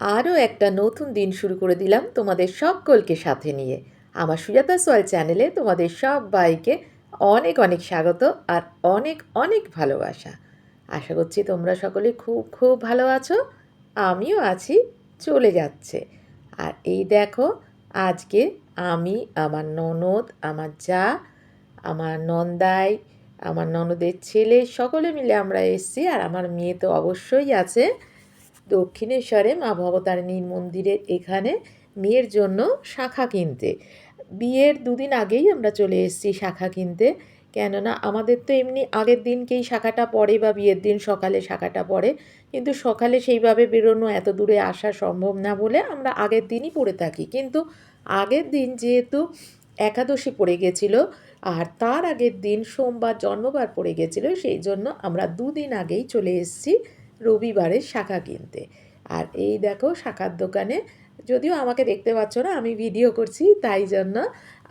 আরও একটা নতুন দিন শুরু করে দিলাম তোমাদের সকলকে সাথে নিয়ে। আমার সুজাতা সোয়াল চ্যানেলে তোমাদের সবাইকে অনেক অনেক স্বাগত আর অনেক অনেক ভালোবাসা। আশা করছি তোমরা সকলে খুব খুব ভালো আছো, আমিও আছি, চলে যাচ্ছে। আর এই দেখো, আজকে আমি, আমার ননদ, আমার যা, আমার নন্দাই, আমার ননদের ছেলে, সকলে মিলে আমরা এসেছি আর আমার মেয়ে তো অবশ্যই আছে। দক্ষিণেশ্বরে মা ভবতারিণীর মন্দিরের এখানে মেয়ের জন্য শাখা কিনতে। বিয়ের দুদিন আগেই আমরা চলে এসেছি শাখা কিনতে। কেননা আমাদের তো এমনি আগের দিনকেই শাখাটা পড়ে বা বিয়ের দিন সকালে শাখাটা পড়ে। কিন্তু সকালে সেইভাবে বেরোনো এত দূরে আসা সম্ভব না বলে আমরা আগের দিনই পড়ে থাকি। কিন্তু আগের দিন যেহেতু একাদশী পড়ে গেছিল আর তার আগের দিন সোমবার, জন্মবার পড়ে গেছিল, সেই জন্য আমরা দুদিন আগেই চলে এসেছি রবিবারের শাখা কিনতে। আর এই দেখো শাখার দোকানে, যদিও আমাকে দেখতে পাচ্ছ না, আমি ভিডিও করছি তাই জন্য।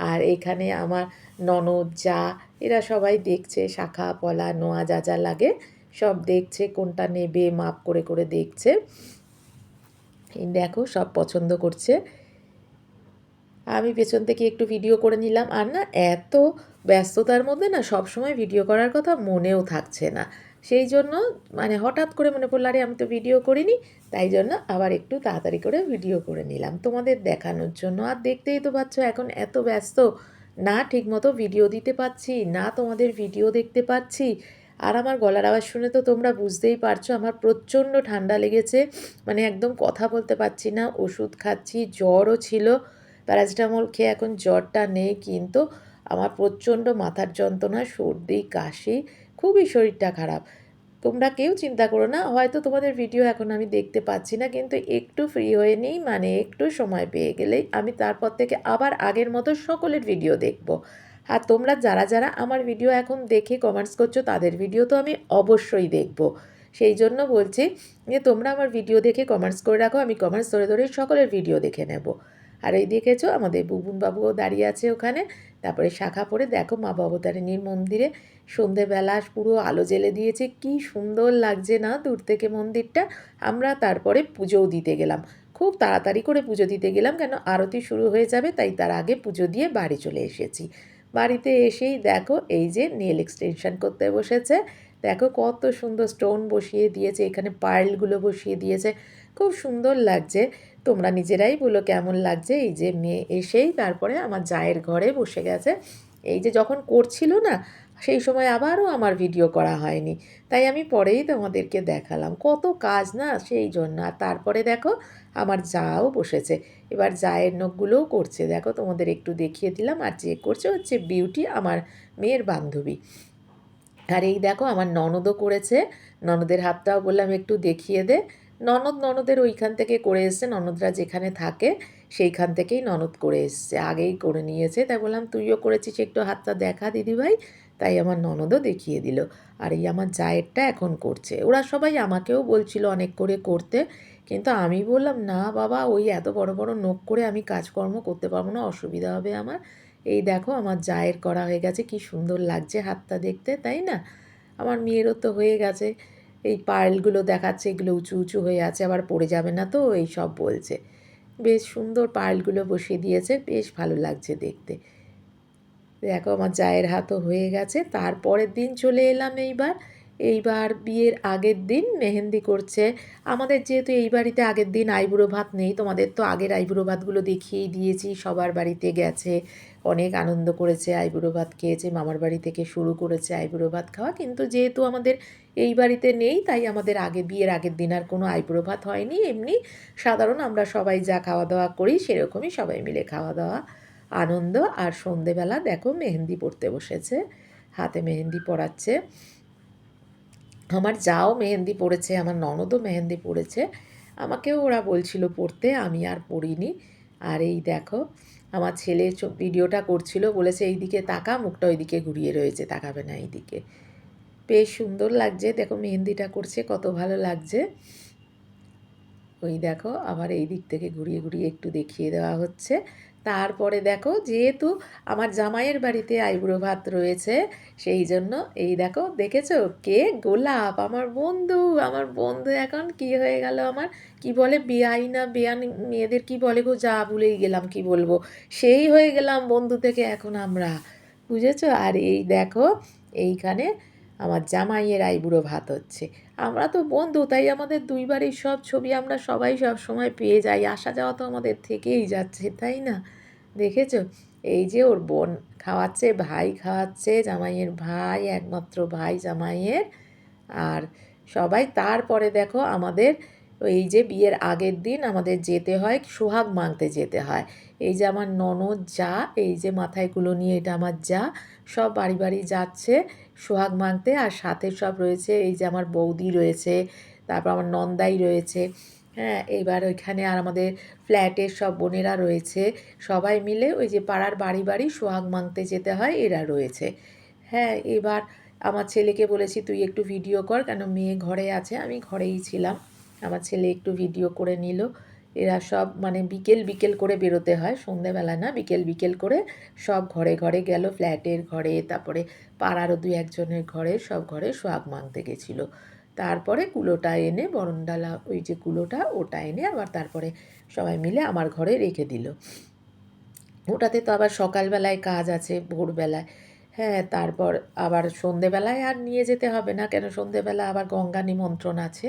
আর এখানে আমার ননদ, যা, এরা সবাই দেখছে শাখা, পলা, নোয়া যা যা লাগে, সব দেখছে কোনটা নেবে, মাপ করে করে দেখছে। দেখো সব পছন্দ করছে। আমি পেছন থেকে একটু ভিডিও করে নিলাম। আর না, এত ব্যস্ততার মধ্যে না সব সময় ভিডিও করার কথা মনেও থাকছে না। সেই জন্য মানে হঠাৎ করে মনে পড়ল, আরে, আমি তো ভিডিও করিনি। তাই জন্য আবার একটু তাড়াতাড়ি করে ভিডিও করে নিলাম। তোমাদের দেখানোর জন্য। আর দেখতেই তো পাচ্ছ, এখন এত ব্যস্ত, না ঠিকমতো ভিডিও দিতে পারছি, না তোমাদের ভিডিও দেখতে পাচ্ছি। আর আমার গলার আওয়াজ শুনে তো তোমরা বুঝতেই পারছ, আমার প্রচণ্ড ঠান্ডা লেগেছে। মানে একদম কথা বলতে পারছি না, ওষুধ খাচ্ছি, জ্বরও ছিল। প্যারাসিটামল খেয়ে এখন জ্বরটা নেই, কিন্তু আমার প্রচণ্ড মাথার যন্ত্রণা, সর্দি, কাশি। খুবই শরীরটা খারাপ। তোমরা কেউ চিন্তা করো না, হয়তো তোমাদের ভিডিও এখন আমি দেখতে পাচ্ছি না, কিন্তু একটু ফ্রি হয়ে নিই মানে একটু সময় পেয়ে গেলেই আমি তারপর থেকে আবার আগের মতো সকলের ভিডিও দেখব। আর তোমরা যারা যারা আমার ভিডিও এখন দেখে কমেন্টস করছ, তাদের ভিডিও তো আমি অবশ্যই দেখব। সেই জন্য বলছি যে, তোমরা আমার ভিডিও দেখে কমেন্টস করে রাখো, আমি কমেন্টস ধরে ধরে সকলের ভিডিও দেখে নেব। আর এই দেখেছ, আমাদের বুবুন বাবুও দাঁড়িয়ে আছে ওখানে, তারপরে শাখা পরে দেখো মা বাবু ভবতারিণীর মন্দিরে সন্ধেবেলা পুরো আলো জেলে দিয়েছে। কি সুন্দর লাগছে না দূর থেকে মন্দিরটা। আমরা তারপরে পুজোও দিতে গেলাম। খুব তাড়াতাড়ি করে পুজো দিতে গেলাম কেন আরতি শুরু হয়ে যাবে তাই তার আগে পুজো দিয়ে বাড়ি চলে এসেছি। বাড়িতে এসেই দেখো এই যে নেল এক্সটেনশন করতে বসেছে। দেখো কত সুন্দর স্টোন বসিয়ে দিয়েছে, এখানে পার্লগুলো বসিয়ে দিয়েছে। খুব সুন্দর লাগছে। তোমরা নিজেরাই বলো কেমন লাগছে। এই যে মেয়ে এসেই তারপরে আমার জায়ের ঘরে বসে গেছে। এই যে যখন করছিল না সেই সময় আবারও আমার ভিডিও করা হয়নি। তাই আমি পরেই তোমাদেরকে দেখালাম। কত কাজ না সেই জন্য। আর তারপরে দেখো, আমার যাও বসেছে। এবার জায়ের নখগুলোও করছে। দেখো, তোমাদের একটু দেখিয়ে দিলাম। আর যে করছে হচ্ছে বিউটি আমার মেয়ের বান্ধবী। আর এই দেখো, আমার ননদও করেছে। ননদের হাতটাও বললাম, একটু দেখিয়ে দে। ননদ ননদের ওইখান থেকে করে এসছে। ননদরা যেখানে থাকে, সেইখান থেকেই ননদ করে এসছে। আগেই করে নিয়েছে। তাই বললাম, তুইও করেছিস, একটু হাতটা দেখা দিদিভাই। তাই আমার ননদও দেখিয়ে দিল, আর, এই আমার জায়েরটা এখন করছে। ওরা সবাই আমাকেও বলছিল অনেক করে করতে, কিন্তু আমি বললাম, না বাবা, ওই এত বড় বড় নোখ করে আমি কাজকর্ম করতে পারব না, অসুবিধা হবে আমার। এই দেখো আমার জায়ের করা হয়ে গেছে, কি সুন্দর লাগছে হাতটা দেখতে, তাই না? আমার মেয়েরও তো হয়ে গেছে, এই পার্লগুলো দেখাচ্ছে, এগুলো উঁচু উঁচু হয়ে আছে, আবার পড়ে যাবে না তো, এই সব বলছে। বেশ সুন্দর পার্লগুলো বসিয়ে দিয়েছে, বেশ ভালো লাগছে দেখতে। দেখো আমার জায়ের হাতও হয়ে গেছে। তারপরের দিন চলে এলাম এইবার। এইবার বিয়ের আগের দিন মেহেন্দি করছে। আমাদের যেহেতু এই বাড়িতে আগের দিন আইবুড়ো ভাত নেই, তোমাদের তো আগের আইবুড়ো ভাতগুলো দেখিয়েই দিয়েছি, সবার বাড়িতে গেছে। অনেক আনন্দ করেছে আইবুড়ো ভাত খেয়েছে, মামার বাড়ি থেকে শুরু করেছে আইবুড়ো ভাত খাওয়া। কিন্তু যেহেতু আমাদের এই বাড়িতে নেই, তাই আমাদের আগে বিয়ের আগের দিন আর কোনো আইবুড়ো ভাত হয়নি। এমনি সাধারণ আমরা সবাই যা খাওয়া দাওয়া করি, সেরকমই সবাই মিলে খাওয়া দাওয়া। আনন্দ আর সন্ধেবেলা দেখো মেহেন্দি পড়তে বসেছে, হাতে মেহেন্দি পড়াচ্ছে। আমার যাও মেহেন্দি পড়েছে, আমার ননদও মেহেন্দি পড়েছে। আমাকেও ওরা বলছিল পড়তে, আমি আর পড়িনি। আর এই দেখো, আমার ছেলে ভিডিওটা করছিল, বলেছে এই দিকে তাকা, মুখটা ওইদিকে ঘুরিয়ে রয়েছে, তাকাবে না এইদিকে। বেশ সুন্দর লাগছে, দেখো মেহেন্দিটা করছে, কত ভালো লাগছে। ওই দেখো, আবার এই দিক থেকে ঘুরিয়ে ঘুরিয়ে একটু দেখিয়ে দেওয়া হচ্ছে। তারপরে দেখো যেহেতু আমার জামাইয়ের বাড়িতে আইবুড়ো ভাত রয়েছে, সেই জন্য এই দেখো দেখেছ? কে? গোলাপ, আমার বন্ধু আমার বন্ধু এখন কি হয়ে গেল আমার? কি বলে বেআই না বেয়ান মেয়েদের কি বলে গো? যা ভুলেই গেলাম, কি বলব? সেই হয়ে গেলাম বন্ধু থেকে এখন আমরা, বুঝেছ? আর এই দেখো এইখানে আমার জামাইয়ের আইবুড়ো ভাত হচ্ছে। আমরা তো বন্ধু, তাই আমাদের দুই বাড়ির সব ছবি আমরা সবাই সব সময় পেয়ে যাই। আসা যাওয়া তো আমাদের থেকেই যাচ্ছে, তাই না? দেখেছ? এই যে ওর বোন খাওয়াচ্ছে, ভাই খাওয়াচ্ছে, জামাইয়ের ভাই, একমাত্র ভাই জামাইয়ের। আর সবাই তারপরে দেখো আমাদের এই যে বিয়ের আগের দিন আমাদের যেতে হয়, সোহাগ মাংতে যেতে হয়। এই যে আমার ননদ যা, এই যে মাথায় কুলো নিয়ে এটা আমার যা, সব বাড়ি বাড়ি যাচ্ছে। সোহাগ মানতে আর সাথে সব রয়েছে, এই যে আমার বৌদি রয়েছে, তারপর আমার নন্দাই রয়েছে। হ্যাঁ এবার ওইখানে আর আমাদের ফ্ল্যাটের সব বোনেরা রয়েছে। সবাই মিলে ওই যে পাড়ার বাড়ি বাড়ি সোহাগ মাংতে যেতে হয়, এরা রয়েছে। হ্যাঁ এবার আমার ছেলেকে বলেছি, তুই একটু ভিডিও কর, কেন মেয়ে ঘরে আছে? আমি ঘরেই ছিলাম। আমার ছেলে একটু ভিডিও করে নিল। এরা সব মানে বিকেল বিকেল করে বেরোতে হয়, সন্ধেবেলা না, বিকেল বিকেল করে সব ঘরে ঘরে গেল, ফ্ল্যাটের ঘরে, তারপরে পাড়ারও দুই একজনের ঘরে, সব ঘরে সোহাগ মাংতে গেছিল। তারপরে কুলোটা এনে, বরণডালা ওই যে কুলোটা, ওটা এনে আবার তারপরে সবাই মিলে আমার ঘরে রেখে দিল। ওটাতে তো আবার সকালবেলায় কাজ আছে, ভোরবেলায়। হ্যাঁ তারপর আবার সন্ধেবেলায় আর নিয়ে যেতে হবে না, কেন সন্ধেবেলা আবার গঙ্গা নিমন্ত্রণ আছে।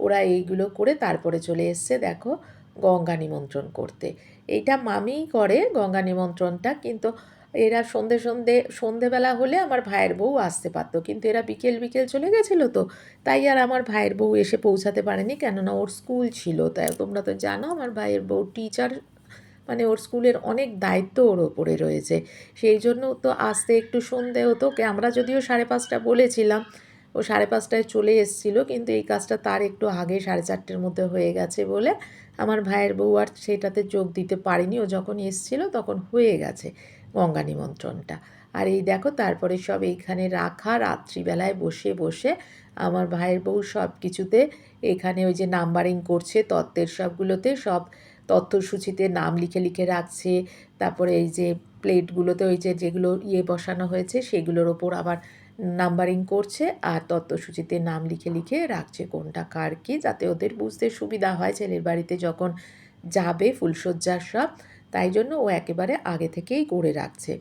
ওরা এইগুলো করে তারপরে চলে এসছে, দেখো, গঙ্গা নিমন্ত্রণ করতে। এইটা মামিই করে গঙ্গা নিমন্ত্রণটা, কিন্তু এরা সন্ধে সন্ধে, সন্ধেবেলা হলে আমার ভাইয়ের বউ আসতে পারতো। কিন্তু এরা বিকেল বিকেল চলে গেছিল তো। তাই আর আমার ভাইয়ের বউ এসে পৌঁছাতে পারেনি। কেননা ওর স্কুল ছিল। তাই তোমরা তো জানো আমার ভাইয়ের বউ টিচার মানে ওর স্কুলের অনেক দায়িত্ব ওর ওপরে রয়েছে। সেই জন্য তো আসতে একটু সন্ধে হতো। আমরা যদিও সাড়ে পাঁচটা বলেছিলাম, ও সাড়ে পাঁচটায় চলে এসেছিল। কিন্তু এই কাজটা তার একটু আগে সাড়ে চারটের মধ্যে হয়ে গেছে বলে আমার ভাইয়ের বউ আর সেটাতে যোগ দিতে পারিনি। ও যখন এসছিলো তখন হয়ে গেছে। গঙ্গা নিমন্ত্রণটা। আর এই দেখো, তারপরে সব এইখানে রাখা, রাত্রিবেলায় বসে বসে আমার ভাইয়ের বউ সব কিছুতে এখানে ওই যে নাম্বারিং করছে, তত্ত্বের সবগুলোতে সব তথ্যসূচিতে নাম লিখে লিখে রাখছে। তারপরে এই যে প্লেটগুলোতে ওই যে যেগুলো ইয়ে বসানো হয়েছে, সেগুলোর ওপর আবার নাম্বারিং করছে আর তত্ত্বসূচিতে নাম লিখে লিখে রাখছে কোনটা কার কি, যাতে ওদের বুঝতে সুবিধা হয়। ছেলের বাড়িতে যখন যাবে ফুলশয্যার সব তাই জন্য ও একেবারে আগে থেকেই করে রাখছে।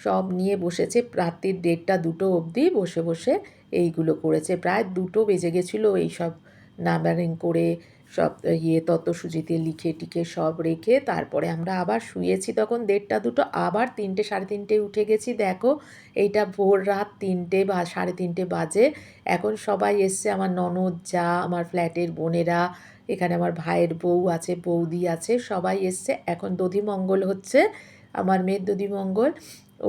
সব নিয়ে বসেছে, রাত্রির দেড়টা দুটো অবধি বসে বসে এইগুলো করেছে। প্রায় দুটো বেজে গেছিল এই সব নাম্বারিং করে, সব ইয়ে তত্ত্বসূচিতে লিখে টিখে সব রেখে তারপরে আমরা আবার শুয়েছি তখন দেড়টা দুটো, আবার তিনটে, সাড়ে তিনটে উঠে গেছি। দেখো, এইটা ভোর রাত তিনটে বা সাড়ে তিনটে বাজে। এখন সবাই এসছে, আমার ননদ, যা, আমার ফ্ল্যাটের বোনেরা এখানে আমার ভাইয়ের বউ আছে, বৌদি আছে, সবাই এসছে। এখন দধিমঙ্গল হচ্ছে, আমার মেয়ের দধিমঙ্গল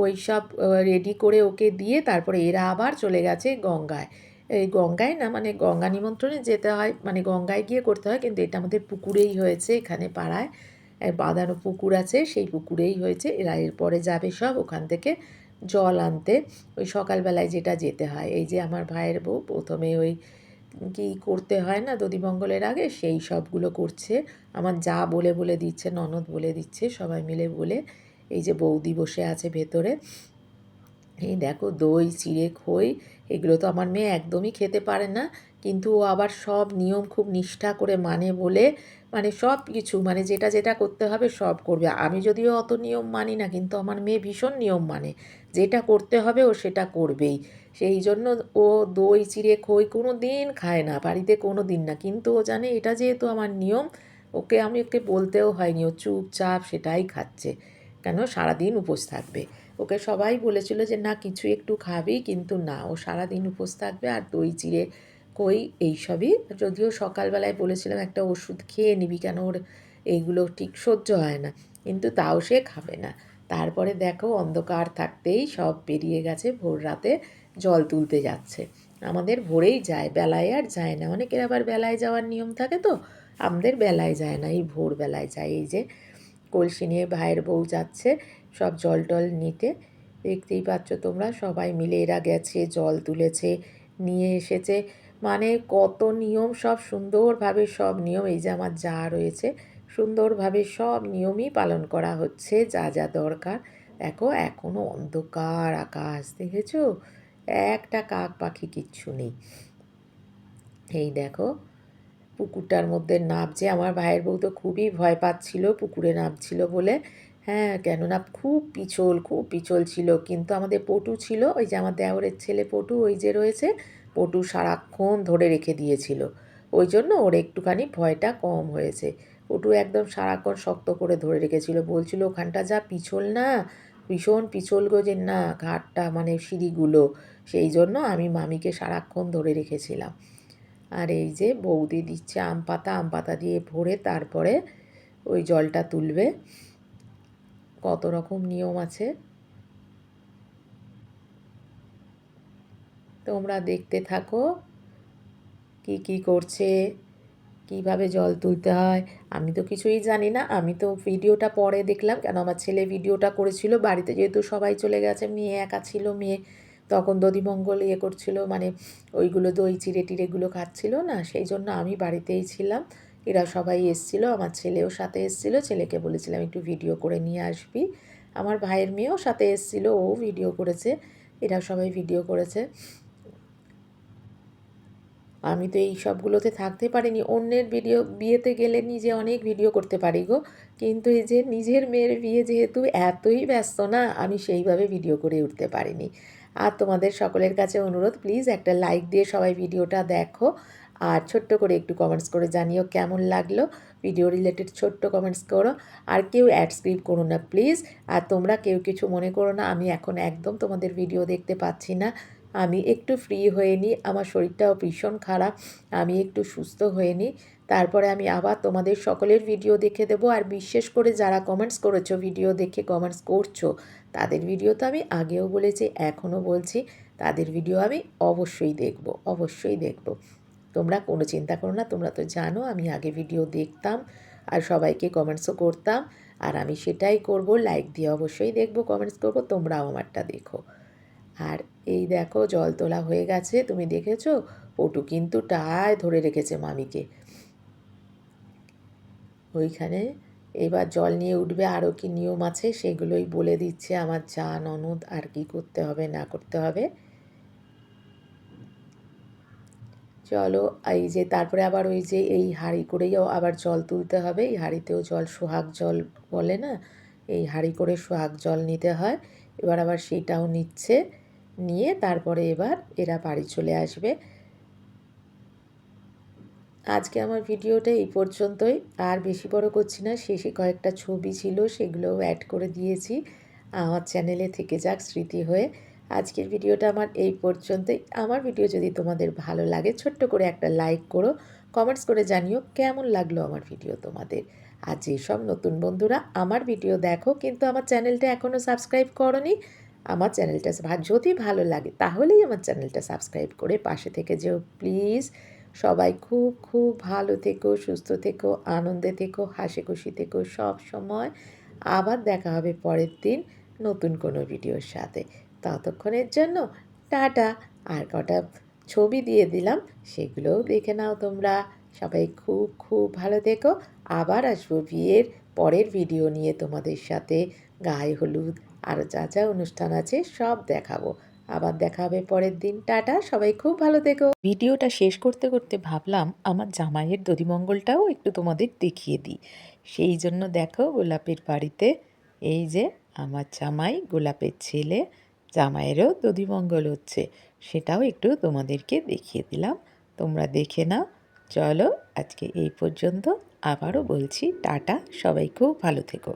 ওই সব রেডি করে ওকে দিয়ে তারপরে এরা আবার চলে গেছে গঙ্গায়। এই গঙ্গায় না মানে গঙ্গা নিমন্ত্রণে যেতে হয় মানে গঙ্গায় গিয়ে করতে হয়, কিন্তু এটা আমাদের পুকুরেই হয়েছে এখানে পাড়ায়। বাঁধানো পুকুর আছে, সেই পুকুরেই হয়েছে। এরা এরপরে যাবে সব ওখান থেকে জল আনতে। ওই সকালবেলায় যেটা যেতে হয়। এই যে আমার ভাইয়ের বউ, প্রথমে ওই কি করতে হয় না দধিমঙ্গলের আগে, সেই সবগুলো করছে। আমার যা বলে বলে দিচ্ছে, ননদ বলে দিচ্ছে, সবাই মিলে বলে এই যে বৌদি বসে আছে ভেতরে। এই দেখো দই, চিড়ে, খই, এগুলো তো আমার মেয়ে একদমই খেতে পারে না। কিন্তু ও আবার সব নিয়ম খুব নিষ্ঠা করে মানে বলে মানে সব কিছু মানে যেটা যেটা করতে হবে সব করবে। আমি যদিও অত নিয়ম মানি না, কিন্তু আমার মেয়ে ভীষণ নিয়ম মানে। যেটা করতে হবে ও সেটা করবেই। সেই জন্য ও দই চিড়ে খই কোনো দিন খায় না, বাড়িতে কোনো দিন না। কিন্তু ও জানে এটা যেহেতু আমার নিয়ম, ওকে আমি ওকে বলতেও হয়নি। ও চুপচাপ সেটাই খাচ্ছে। কেন? সারাদিন উপোস থাকবে। ওকে সবাই বলেছিল যে, না, কিছু একটু খাবি, কিন্তু না। ও সারাদিন উপোস থাকবে আর দই চিড়ে কই এইসবই যদিও সকালবেলায় বলেছিলাম একটা ওষুধ খেয়ে নিবি কেন ওর এইগুলো ঠিক সহ্য হয় না। কিন্তু তাও সে খাবে না। তারপরে দেখো অন্ধকার থাকতেই সব বেরিয়ে গেছে, ভোর রাতে জল তুলতে যাচ্ছে। আমাদের ভোরেই যায়, বেলায় আর যায় না। অনেকের আবার বেলায় যাওয়ার নিয়ম থাকে তো? আমাদের বেলায় যায় না, এই ভোরবেলায় যায়। এই যে কলসি নিয়ে ভাইয়ের বউ যাচ্ছে, সব জল টল নিতে। দেখতেই পাচ্ছ তোমরা সবাই মিলে এরা গেছে, জল তুলেছে, নিয়ে এসেছে। মানে কত নিয়ম সব সুন্দরভাবে সব নিয়ম, এই যে আমার যা রয়েছে, সুন্দরভাবে সব নিয়মই পালন করা হচ্ছে, যা যা দরকার। দেখো এখনও অন্ধকার আকাশ, দেখেছ? একটা কাক পাখি কিচ্ছু নেই। এই দেখো, পুকুরটার মধ্যে নামছে আমার ভাইয়ের বউ তো খুবই ভয় পাচ্ছিল, পুকুরে নামছিল বলে। হ্যাঁ কেননা খুব পিছল খুব পিছল ছিল। কিন্তু আমাদের পটু ছিল, ওই যে আমার দেওরের ছেলে পটু, ওই যে রয়েছে পটু সারাক্ষণ ধরে রেখে দিয়েছিল। ওই জন্য ওর একটুখানি ভয়টা কম হয়েছে। পটু একদম সারাক্ষণ শক্ত করে ধরে রেখেছিল। বলছিল, ওখানটা যা পিছল না, ভীষণ পিছল গো যে না, ঘাটটা মানে সিঁড়িগুলো। সেই জন্য আমি মামিকে সারাক্ষণ ধরে রেখেছিলাম। আর এই যে বৌদি দিচ্ছে আম পাতা আম পাতা দিয়ে ভরে তারপরে ওই জলটা তুলবে। কত রকম নিয়ম আছে। তোমরা দেখতে থাকো কি কি করছে, কীভাবে জল তুলতে হয়। আমি তো কিছুই জানি না। আমি তো ভিডিওটা পরে দেখলাম, কেন আমার ছেলে ভিডিওটা করেছিল। বাড়িতে যেহেতু সবাই চলে গেছে, মেয়ে একা ছিল, মেয়ে তখন দধিমঙ্গল ইয়ে করছিল মানে ওইগুলো দই চিড়ে টিড়েগুলো খাচ্ছিল না, সেই জন্য আমি বাড়িতেই ছিলাম। এরা সবাই এসছিলো, আমার ছেলেও সাথে এসছিলো, ছেলেকে বলেছিলাম একটু ভিডিও করে নিয়ে আসবি। আমার ভাইয়ের মেয়েও সাথে এসছিলো, ও ভিডিও করেছে, এরা সবাই ভিডিও করেছে। আমি তো এই সবগুলোতে থাকতে পারিনি। অন্যের ভিডিও, বিয়েতে গেলে নিজে অনেক ভিডিও করতে পারি গো। কিন্তু এই যে নিজের মেয়ের বিয়ে যেহেতু এতই ব্যস্ত না, আমি সেইভাবে ভিডিও করে উঠতে পারিনি। আর তোমাদের সকলের কাছে অনুরোধ, প্লিজ একটা লাইক দিয়ে সবাই ভিডিওটা দেখো। আর ছোট্ট করে একটু কমেন্টস করে জানিও কেমন লাগল। ভিডিও রিলেটেড ছোট্ট কমেন্টস করো। আর কেউ অ্যাড স্ক্রিপ্ট করো না, প্লিজ। আর তোমরা কেউ কিছু মনে করো না, আমি এখন একদম তোমাদের ভিডিও দেখতে পাচ্ছি না। আমি একটু ফ্রি হয়ে নিই আমার শরীরটাও ভীষণ খারাপ, আমি একটু সুস্থ হয়ে নিই তারপরে আমি আবার তোমাদের সকলের ভিডিও দেখে দেবো। আর বিশেষ করে যারা কমেন্টস করেছ ভিডিও দেখে কমেন্টস করছ, তাদের ভিডিও তো আমি আগেও বলেছি, এখনও বলছি, তাদের ভিডিও আমি অবশ্যই দেখব অবশ্যই দেখব। তোমরা কোনো চিন্তা করো না, তোমরা তো জানো, আমি আগে ভিডিও দেখতাম আর সবাইকে কমেন্টসও করতাম। আর আমি সেটাই করব লাইক দিয়ে অবশ্যই দেখব কমেন্টস করব, তোমরাও আমারটা দেখো। আর এই দেখো জল তোলা হয়ে গেছে, তুমি দেখেছ? পটু কিন্তু টায় ধরে রেখেছে মামিকে। ওইখানে এবার জল নিয়ে উঠবে আরও কি নিয়ম আছে সেগুলোই বলে দিচ্ছে আমার যা ননদ, আর কি করতে হবে, না করতে হবে। চলো, এই যে তারপরে আবার ওই যে এই হাঁড়ি করেও আবার জল তুলতে হবে। এই হাঁড়িতেও জল, সোহাগ জল বলে না? এই হাঁড়ি করে সোহাগ জল নিতে হয়। এবার আবার সেটাও নিচ্ছে। নিয়ে তারপরে এবার এরা বাড়ি চলে আসবে। আজকে আমার ভিডিওটা এই পর্যন্তই। আর বেশি বড় করছি না, শেষে কয়েকটা ছবি ছিল, সেগুলোও অ্যাড করে দিয়েছি। আমার চ্যানেলে থেকে যাক স্মৃতি হয়ে। আজকের ভিডিওটা আমার এই পর্যন্তই। আমার ভিডিও যদি তোমাদের ভালো লাগে, ছোট্ট করে একটা লাইক করো। কমেন্টস করে জানিও কেমন লাগল আমার ভিডিও তোমাদের। আর যেসব নতুন বন্ধুরা আমার ভিডিও দেখো, কিন্তু আমার চ্যানেলটা এখনও সাবস্ক্রাইব করনি আমার চ্যানেলটা যদি ভালো লাগে তাহলেই আমার চ্যানেলটা সাবস্ক্রাইব করে পাশে থেকে যেও। প্লিজ সবাই খুব খুব ভালো থেকো, সুস্থ থেকো, আনন্দে থেকো, হাসি খুশি থেকো সব সময়। আবার দেখা হবে পরের দিন নতুন কোনো ভিডিওর সাথে। ততক্ষণের জন্য টাটা। আর কটা ছবি দিয়ে দিলাম সেগুলোও দেখে নাও তোমরা। সবাই খুব খুব ভালো থেকো। আবার আসব বিয়ের পরের ভিডিও নিয়ে তোমাদের সাথে। গায়ে হলুদ আরও যা যা অনুষ্ঠান আছে সব দেখাবো। আবার দেখা হবে পরের দিন। টাটা, সবাই খুব ভালো থেকো। ভিডিওটা শেষ করতে করতে ভাবলাম আমার জামাইয়ের দধিমঙ্গলটাও একটু তোমাদের দেখিয়ে দিই। সেই জন্য দেখো গোলাপের বাড়িতে এই যে আমার জামাই, গোলাপের ছেলে, জামাইয়েরও দধিমঙ্গল হচ্ছে। সেটাও একটু তোমাদেরকে দেখিয়ে দিলাম। তোমরা দেখে নাও। চলো আজকে এই পর্যন্ত। আবারও বলছি, টাটা, সবাই খুব ভালো থেকো।